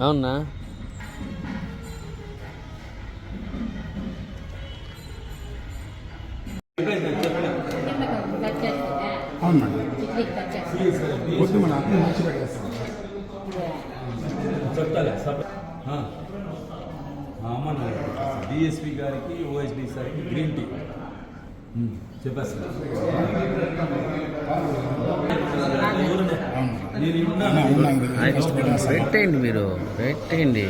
అవునా అవును మేడం వద్దు మన పెట్టేస్తాం చెప్తాలే అమ్మ డిఎస్పి గారికి ఓఎస్డి సార్కి గ్రీన్ టీ చెప్పేస్తా నేను ఉన్నాను ఉన్నాం కష్టపడినా సార్ పెట్టండి మీరు పెట్టండి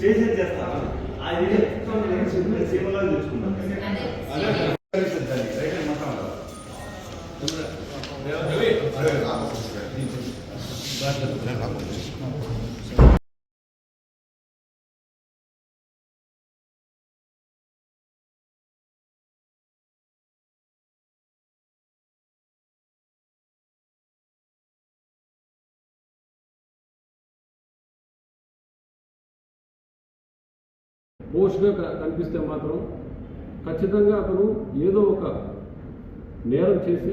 చేసేది పోస్ట్గా కనిపిస్తే మాత్రం ఖచ్చితంగా అతను ఏదో ఒక నేరం చేసి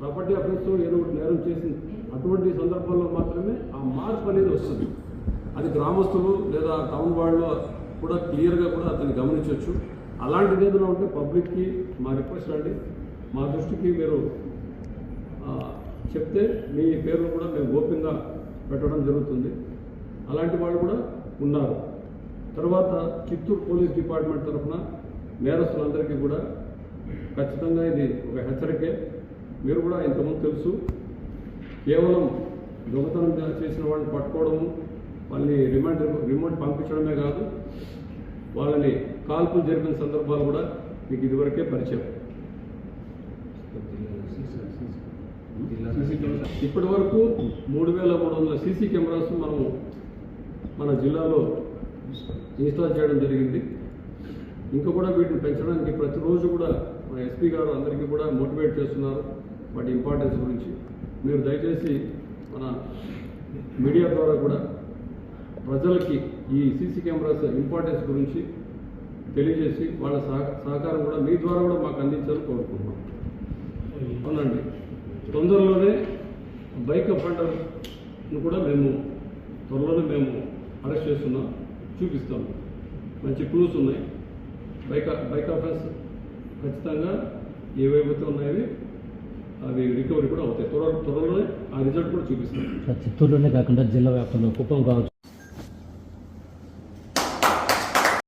ప్రాపర్టీ అఫెన్స్ ఏదో ఒకటి నేరం చేసి అటువంటి సందర్భంలో మాత్రమే ఆ మార్పు అనేది వస్తుంది. అది గ్రామస్తులు లేదా టౌన్ వాళ్ళు కూడా క్లియర్గా కూడా అతన్ని గమనించవచ్చు అలాంటిది ఏదైనా ఉంటే పబ్లిక్కి మా రిక్వెస్ట్ అండి. మా దృష్టికి మీరు చెప్తే మీ పేర్లు కూడా మేము గోప్యంగా పెట్టడం జరుగుతుంది. అలాంటి వాళ్ళు కూడా ఉన్నారు. తర్వాత చిత్తూరు పోలీస్ డిపార్ట్మెంట్ తరఫున నేరస్తులందరికీ కూడా ఖచ్చితంగా ఇది ఒక హెచ్చరికే. మీరు కూడా ఇంతకుముందు తెలుసు కేవలం దొంగతనం చేసిన వాళ్ళని పట్టుకోవడము వాళ్ళని రిమాండ్ రిమాండ్ పంపించడమే కాదు వాళ్ళని కాల్పులు జరిపిన సందర్భాలు కూడా మీకు ఇదివరకే పరిచయం. ఇప్పటి వరకు మూడు వేల మూడు వందల సీసీ కెమెరాస్ మనము మన జిల్లాలో ఇన్స్టాల్ చేయడం జరిగింది. ఇంకా కూడా వీటిని పెంచడానికి ప్రతిరోజు కూడా మన ఎస్పీ గారు అందరికీ కూడా మోటివేట్ చేస్తున్నారు వాటి ఇంపార్టెన్స్ గురించి. మీరు దయచేసి మన మీడియా ద్వారా కూడా ప్రజలకి ఈ సీసీ కెమెరాస్ ఇంపార్టెన్స్ గురించి తెలియజేసి వాళ్ళ సహకారం కూడా మీ ద్వారా కూడా మాకు అందించాలని కోరుకుంటున్నాం. అవునండి. తొందరలోనే బైక్ అఫెండర్ను కూడా మేము త్వరలోనే మేము అరెస్ట్ చేస్తున్నాం. చూపిస్తాం. మంచి క్లూస్ ఉన్నాయి. బైక్ బైక్ ఆఫెన్స్ ఖచ్చితంగా ఏవేవైతే ఉన్నాయో అవి రికవరీ కూడా అవుతాయి. త్వర త్వరలోనే ఆ రిజల్ట్ కూడా చూపిస్తాం. చిత్తూరులోనే కాకుండా జిల్లా వ్యాప్తంలో కుప్పం కావచ్చు